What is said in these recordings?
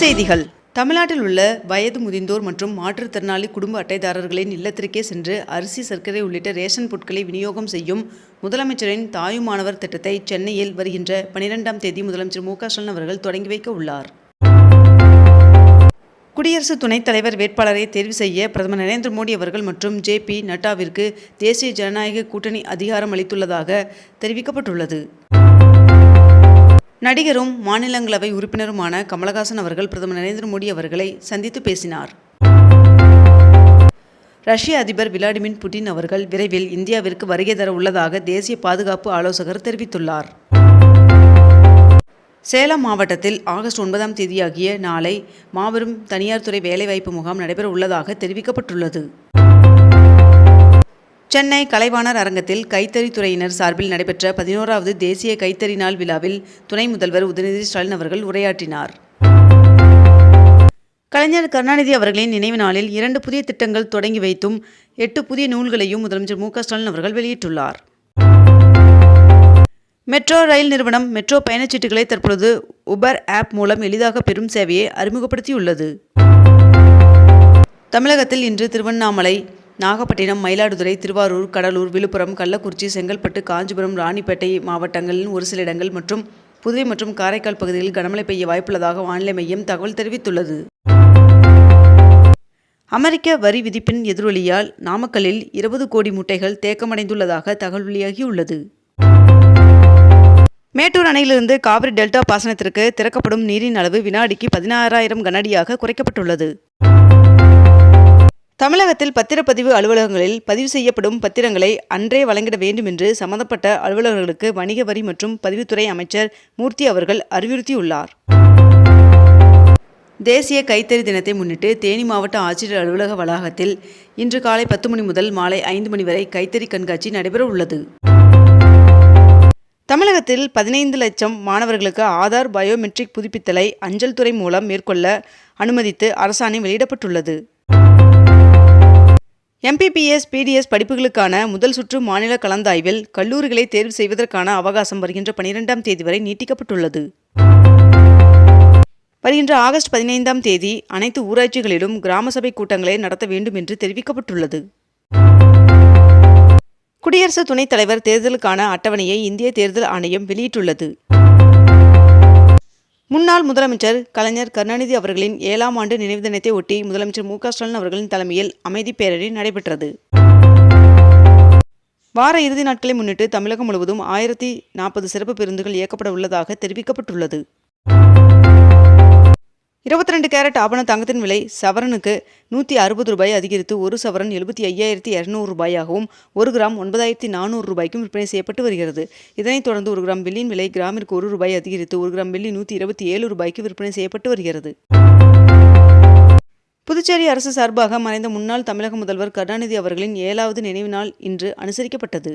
செய்திகள். தமிழ்நாட்டில் உள்ள வயது முதிர்ந்தோர் மற்றும் மாற்றுத்திறனாளி குடும்ப அட்டைதாரர்களின் இல்லத்திற்கே சென்று அரிசி சர்க்கரை உள்ளிட்ட ரேஷன் பொருட்களை விநியோகம் செய்யும் முதலமைச்சரின் தாயுமானவர் திட்டத்தை சென்னையில் வருகின்ற பனிரெண்டாம் தேதி முதலமைச்சர் மு ஸ்டாலின் அவர்கள் தொடங்கி வைக்க உள்ளார். குடியரசு துணைத் தலைவர் வேட்பாளரை தேர்வு செய்ய பிரதமர் நரேந்திர மோடி அவர்கள் மற்றும் ஜே பி நட்டாவிற்கு தேசிய ஜனநாயக கூட்டணி அதிகாரம் அளித்துள்ளதாக தெரிவிக்கப்பட்டுள்ளது. நடிகரும் மாநிலங்களவை உறுப்பினருமான கமலஹாசன் அவர்கள் பிரதமர் நரேந்திர மோடி அவர்களை சந்தித்து பேசினார். ரஷ்ய அதிபர் விளாடிமிர் புட்டின் அவர்கள் விரைவில் இந்தியாவிற்கு வருகை தர உள்ளதாக தேசிய பாதுகாப்பு ஆலோசகர் தெரிவித்துள்ளார். சேலம் மாவட்டத்தில் ஆகஸ்ட் ஒன்பதாம் தேதியாகிய நாளை மாபெரும் தனியார் துறை வேலைவாய்ப்பு முகாம் நடைபெற உள்ளதாக தெரிவிக்கப்பட்டுள்ளது. சென்னை கலைவாணர் அரங்கத்தில் கைத்தறி துறையினர் சார்பில் நடைபெற்ற பதினோராவது தேசிய கைத்தறி நாள் விழாவில் துணை முதல்வர் உதயநிதி ஸ்டாலின் அவர்கள் உரையாற்றினார். கலைஞர் கருணாநிதி அவர்களின் நினைவு நாளில் இரண்டு புதிய திட்டங்கள் தொடங்கி வைத்தும் எட்டு புதிய நூல்களையும் முதலமைச்சர் மு ஸ்டாலின் அவர்கள் வெளியிட்டுள்ளார். மெட்ரோ ரயில் நிறுவனம் மெட்ரோ பயணச்சீட்டுகளை தற்பொழுது உபர் ஆப் மூலம் எளிதாக பெறும் சேவையை அறிமுகப்படுத்தியுள்ளது. தமிழகத்தில் இன்று திருவண்ணாமலை நாகப்பட்டினம் மயிலாடுதுறை திருவாரூர் கடலூர் விழுப்புரம் கள்ளக்குறிச்சி செங்கல்பட்டு காஞ்சிபுரம் ராணிப்பேட்டை மாவட்டங்களின் ஒரு சில இடங்கள் மற்றும் புதுவை மற்றும் காரைக்கால் பகுதிகளில் கனமழை பெய்ய வாய்ப்புள்ளதாக வானிலை மையம் தகவல் தெரிவித்துள்ளது. அமெரிக்க வரி விதிப்பின் எதிரொலியால் நாமக்கல்லில் இருபது கோடி முட்டைகள் தேக்கமடைந்துள்ளதாக தகவல் வெளியாகியுள்ளது. மேட்டூர் அணையிலிருந்து காவிரி டெல்டா பாசனத்திற்கு திறக்கப்படும் நீரின் அளவு வினாடிக்கு பதினாறாயிரம் கனஅடியாக குறைக்கப்பட்டுள்ளது. தமிழகத்தில் பத்திரப்பதிவு அலுவலகங்களில் பதிவு செய்யப்படும் பத்திரங்களை அன்றே வழங்கிட வேண்டும் என்று சம்பந்தப்பட்ட அலுவலர்களுக்கு வணிக வரி மற்றும் பதிவுத்துறை அமைச்சர் மூர்த்தி அவர்கள் அறிவுறுத்தியுள்ளார். தேசிய கைத்தறி தினத்தை முன்னிட்டு தேனி மாவட்ட ஆட்சியர் அலுவலக வளாகத்தில் இன்று காலை பத்து மணி முதல் மாலை ஐந்து மணி வரை கைத்தறி கண்காட்சி நடைபெற உள்ளது. தமிழகத்தில் பதினைந்து லட்சம் மாணவர்களுக்கு ஆதார் பயோமெட்ரிக் புதுப்பித்தலை அஞ்சல் துறை மூலம் மேற்கொள்ள அனுமதித்து அரசாணை வெளியிடப்பட்டுள்ளது. எம்பிபிஎஸ் பிடிஎஸ் படிப்புகளுக்கான முதல் சுற்று மாநில கலந்தாய்வில் கல்லூரிகளை தேர்வு செய்வதற்கான அவகாசம் வருகின்ற பனிரெண்டாம் தேதி வரை நீட்டிக்கப்பட்டுள்ளது. வருகின்ற ஆகஸ்ட் பதினைந்தாம் தேதி அனைத்து ஊராட்சிகளிலும் கிராம சபை கூட்டங்களை நடத்த வேண்டும் என்று தெரிவிக்கப்பட்டுள்ளது. குடியரசு துணைத் தலைவர் தேர்தலுக்கான அட்டவணையை இந்திய தேர்தல் ஆணையம் வெளியிட்டுள்ளது. முன்னாள் முதலமைச்சர் கலைஞர் கருணாநிதி அவர்களின் ஏழாம் ஆண்டு நினைவு தினத்தை ஒட்டி முதலமைச்சர் மு ஸ்டாலின் அவர்களின் தலைமையில் அமைதி பேரணி நடைபெற்றது. வார இறுதி நாட்களை முன்னிட்டு தமிழகம் முழுவதும் ஆயிரத்தி நாற்பது சிறப்பு பேருந்துகள் இயக்கப்பட உள்ளதாக தெரிவிக்கப்பட்டுள்ளது. இருபத்தி ரெண்டு கேரட் ஆபண தங்கத்தின் விலை சவரனுக்கு நூற்றி அறுபது ரூபாய் அதிகரித்து ஒரு சவரன் எழுபத்தி ஐயாயிரத்தி இரநூறு ரூபாயாகவும் ஒரு கிராம் ஒன்பதாயிரத்தி நானூறு ரூபாய்க்கும் விற்பனை செய்யப்பட்டு வருகிறது. இதனைத் தொடர்ந்து ஒரு கிராம் வெள்ளியின் விலை கிராமிற்கு ஒரு ரூபாய் அதிகரித்து ஒரு கிராம் வெள்ளி நூற்றி இருபத்தி ஏழு ரூபாய்க்கு விற்பனை செய்யப்பட்டு வருகிறது. புதுச்சேரி அரசு சார்பாக மறைந்த முன்னாள் தமிழக முதல்வர் கருணாநிதி அவர்களின் ஏழாவது நினைவு நாள் இன்று அனுசரிக்கப்பட்டது.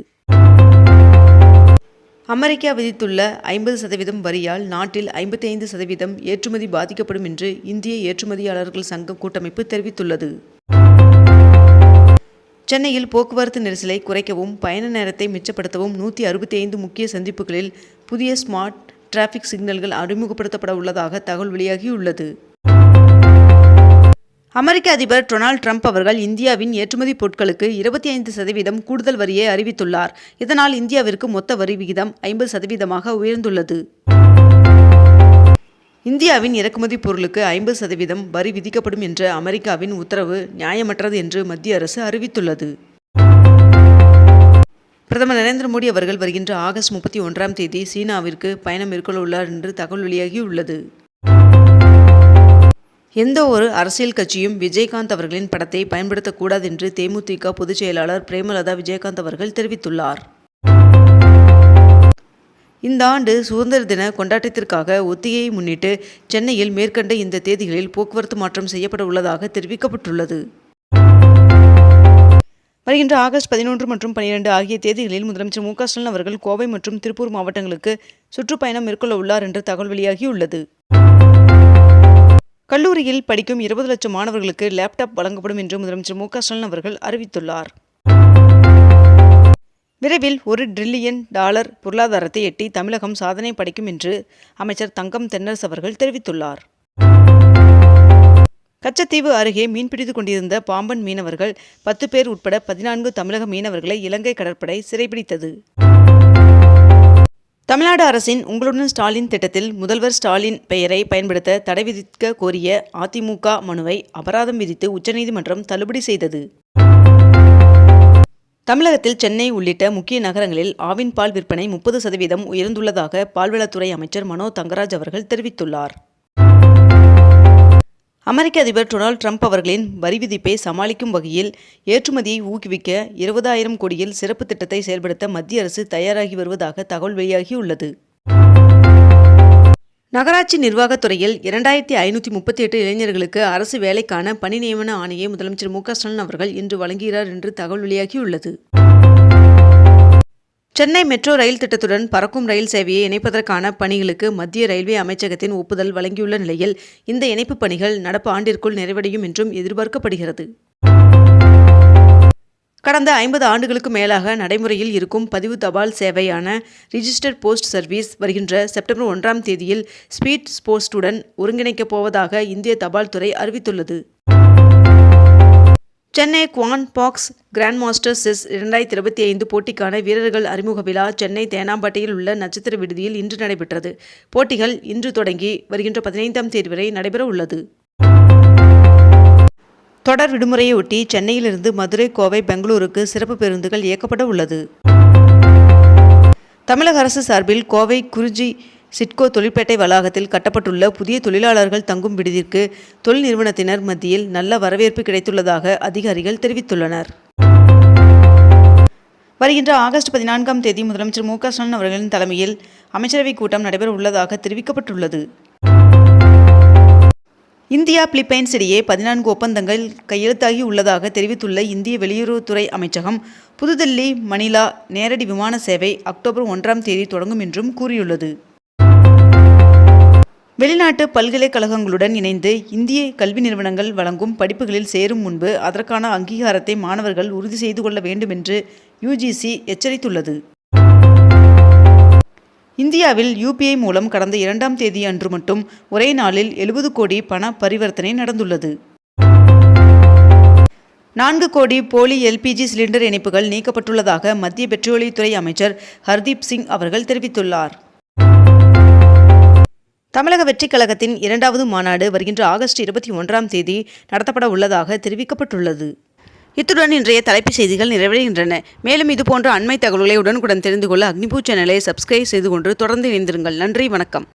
அமெரிக்கா விதித்துள்ள ஐம்பது சதவீதம் வரியால் நாட்டில் ஐம்பத்தி ஐந்து சதவீதம் ஏற்றுமதி பாதிக்கப்படும் என்று இந்திய ஏற்றுமதியாளர்கள் சங்கம் கூட்டமைப்பு தெரிவித்துள்ளது. சென்னையில் போக்குவரத்து நெரிசலை குறைக்கவும் பயண நேரத்தை மிச்சப்படுத்தவும் நூற்றி அறுபத்தி ஐந்து முக்கிய சந்திப்புகளில் புதிய ஸ்மார்ட் டிராஃபிக் சிக்னல்கள் அறிமுகப்படுத்தப்பட உள்ளதாக தகவல் வெளியாகியுள்ளது. அமெரிக்க அதிபர் டொனால்ட் ட்ரம்ப் அவர்கள் இந்தியாவின் ஏற்றுமதி பொருட்களுக்கு இருபத்தி ஐந்து சதவீதம் கூடுதல் வரியை அறிவித்துள்ளார். இதனால் இந்தியாவிற்கு மொத்த வரி விகிதம் ஐம்பது சதவீதமாக உயர்ந்துள்ளது. இந்தியாவின் இறக்குமதி பொருளுக்கு ஐம்பது சதவீதம் வரி விதிக்கப்படும் என்ற அமெரிக்காவின் உத்தரவு நியாயமற்றது என்று மத்திய அரசு அறிவித்துள்ளது. பிரதமர் நரேந்திர மோடி அவர்கள் வருகின்ற ஆகஸ்ட் முப்பத்தி ஒன்றாம் தேதி சீனாவிற்கு பயணம் மேற்கொள்ள உள்ளார் என்று தகவல் வெளியாகியுள்ளது. எந்த ஒரு அரசியல் கட்சியும் விஜயகாந்த் அவர்களின் படத்தை பயன்படுத்தக்கூடாது என்று தேமுதிக பொதுச் செயலாளர் பிரேமலதா விஜயகாந்த் அவர்கள் தெரிவித்துள்ளார். இந்த ஆண்டு சுதந்திர தின கொண்டாட்டத்திற்காக ஒத்திகையை முன்னிட்டு சென்னையில் மேற்கண்ட இந்த தேதிகளில் போக்குவரத்து மாற்றம் செய்யப்பட உள்ளதாக தெரிவிக்கப்பட்டுள்ளது. வருகின்ற ஆகஸ்ட் பதினொன்று மற்றும் பனிரெண்டு ஆகிய தேதிகளில் முதலமைச்சர் மு க ஸ்டாலின் அவர்கள் கோவை மற்றும் திருப்பூர் மாவட்டங்களுக்கு சுற்றுப்பயணம் மேற்கொள்ள உள்ளார் என்று தகவல் வெளியாகியுள்ளது. கல்லூரியில் படிக்கும் இருபது லட்சம் மாணவர்களுக்கு லேப்டாப் வழங்கப்படும் என்று முதலமைச்சர் மு ஸ்டாலின் அவர்கள் அறிவித்துள்ளார். விரைவில் ஒரு டிரில்லியன் டாலர் பொருளாதாரத்தை எட்டி தமிழகம் சாதனை படைக்கும் என்று அமைச்சர் தங்கம் தென்னரசு அவர்கள் தெரிவித்துள்ளார். கச்சத்தீவு அருகே மீன்பிடித்துக் கொண்டிருந்த பாம்பன் மீனவர்கள் பத்து பேர் உட்பட பதினான்கு தமிழக மீனவர்களை இலங்கை கடற்படை சிறைபிடித்தது. தமிழ்நாடு அரசின் உங்களுடன் ஸ்டாலின் திட்டத்தில் முதல்வர் ஸ்டாலின் பெயரை பயன்படுத்த தடை விதிக்க கோரிய அதிமுக மனுவை அபராதம் விதித்து உச்சநீதிமன்றம் தள்ளுபடி செய்தது. தமிழகத்தில் சென்னை உள்ளிட்ட முக்கிய நகரங்களில் ஆவின் பால் விற்பனை முப்பது சதவீதம் உயர்ந்துள்ளதாக பால்வளத்துறை அமைச்சர் மனோ தங்கராஜ் அவர்கள் தெரிவித்துள்ளார். அமெரிக்க அதிபர் டொனால்ட் ட்ரம்ப் அவர்களின் வரி விதிப்பை சமாளிக்கும் வகையில் ஏற்றுமதியை ஊக்குவிக்க இருபதாயிரம் கோடியில் சிறப்பு திட்டத்தை செயல்படுத்த மத்திய அரசு தயாராகி வருவதாக தகவல் வெளியாகியுள்ளது. நகராட்சி நிர்வாகத் துறையில் இரண்டாயிரத்தி ஐநூற்றி முப்பத்தி எட்டு இளைஞர்களுக்கு அரசு வேலைக்கான பணி நியமன ஆணையை முதலமைச்சர் மு க ஸ்டாலின் அவர்கள் இன்று வழங்குகிறார் என்று தகவல் வெளியாகியுள்ளது. சென்னை மெட்ரோ ரயில் திட்டத்துடன் பறக்கும் ரயில் சேவையை இணைப்பதற்கான பணிகளுக்கு மத்திய ரயில்வே அமைச்சகத்தின் ஒப்புதல் வழங்கியுள்ள நிலையில் இந்த இணைப்புப் பணிகள் நடப்பு ஆண்டிற்குள் நிறைவடையும் என்றும் எதிர்பார்க்கப்படுகிறது. கடந்த ஐம்பது ஆண்டுகளுக்கு மேலாக நடைமுறையில் இருக்கும் பதிவு தபால் சேவையான ரிஜிஸ்டர் போஸ்ட் சர்வீஸ் வருகின்ற செப்டம்பர் ஒன்றாம் தேதியில் ஸ்பீட் போஸ்டுடன் ஒருங்கிணைக்கப் போவதாக இந்திய தபால் துறை அறிவித்துள்ளது. Chennai quant box grand master chess இரண்டாயிரத்தி இருபத்தி ஐந்து போட்டிக்கான வீரர்கள் அறிமுக விழா சென்னை தேனாம்பேட்டையில் உள்ள நட்சத்திர விடுதியில் இன்று நடைபெற்றது. போட்டிகள் இன்று தொடங்கி வருகின்ற பதினைந்தாம் தேதி வரை நடைபெற உள்ளது. தொடர் விடுமுறையொட்டி சென்னையிலிருந்து மதுரை கோவை பெங்களூருக்கு சிறப்பு பேருந்துகள் இயக்கப்பட உள்ளது. தமிழக அரசு சார்பில் கோவை குறிஞ்சி சிட்கோ தொழிற்பேட்டை வளாகத்தில் கட்டப்பட்டுள்ள புதிய தொழிலாளர்கள் தங்கும் விடுதிற்கு தொழில் நிறுவனத்தினர் மத்தியில் நல்ல வரவேற்பு கிடைத்துள்ளதாக அதிகாரிகள் தெரிவித்துள்ளனர். வருகின்ற ஆகஸ்ட் பதினான்காம் தேதி முதலமைச்சர் மு க ஸ்டாலின் அவர்களின் தலைமையில் அமைச்சரவைக் கூட்டம் நடைபெற உள்ளதாக தெரிவிக்கப்பட்டுள்ளது. இந்தியா பிலிப்பைன்ஸ் இடையே பதினான்கு ஒப்பந்தங்கள் கையெழுத்தாகி உள்ளதாக தெரிவித்துள்ள இந்திய வெளியுறவுத்துறை அமைச்சகம் புதுதில்லி மணிலா நேரடி விமான சேவை அக்டோபர் ஒன்றாம் தேதி தொடங்கும் என்றும் கூறியுள்ளது. வெளிநாட்டு பல்கலைக்கழகங்களுடன் இணைந்து இந்திய கல்வி நிறுவனங்கள் வழங்கும் படிப்புகளில் சேரும் முன்பு அதற்கான அங்கீகாரத்தை மாணவர்கள் உறுதி செய்து கொள்ள வேண்டும் என்று யுஜிசி எச்சரித்துள்ளது. இந்தியாவில் யூபிஐ மூலம் கடந்த இரண்டாம் தேதி அன்று மட்டும் ஒரே நாளில் எழுபது கோடி பண பரிவர்த்தனை நடந்துள்ளது. நான்கு கோடி போலி எல்பிஜி சிலிண்டர் இணைப்புகள் நீக்கப்பட்டுள்ளதாக மத்திய பெட்ரோலியத்துறை அமைச்சர் ஹர்தீப் சிங் அவர்கள் தெரிவித்துள்ளார். தமிழக வெற்றிக் கழகத்தின் இரண்டாவது மாநாடு வருகின்ற ஆகஸ்ட் இருபத்தி ஒன்றாம் தேதி நடத்தப்பட உள்ளதாக தெரிவிக்கப்பட்டுள்ளது. இத்துடன் இன்றைய தலைப்புச் செய்திகள் நிறைவடைகின்றன. மேலும் இதுபோன்ற அண்மை தகவல்களை உடனுக்குடன் தெரிந்து கொள்ள அக்னிபூ சேனலை சப்ஸ்கிரைப் செய்து கொண்டு தொடர்ந்து இணைந்திருங்கள். நன்றி வணக்கம்.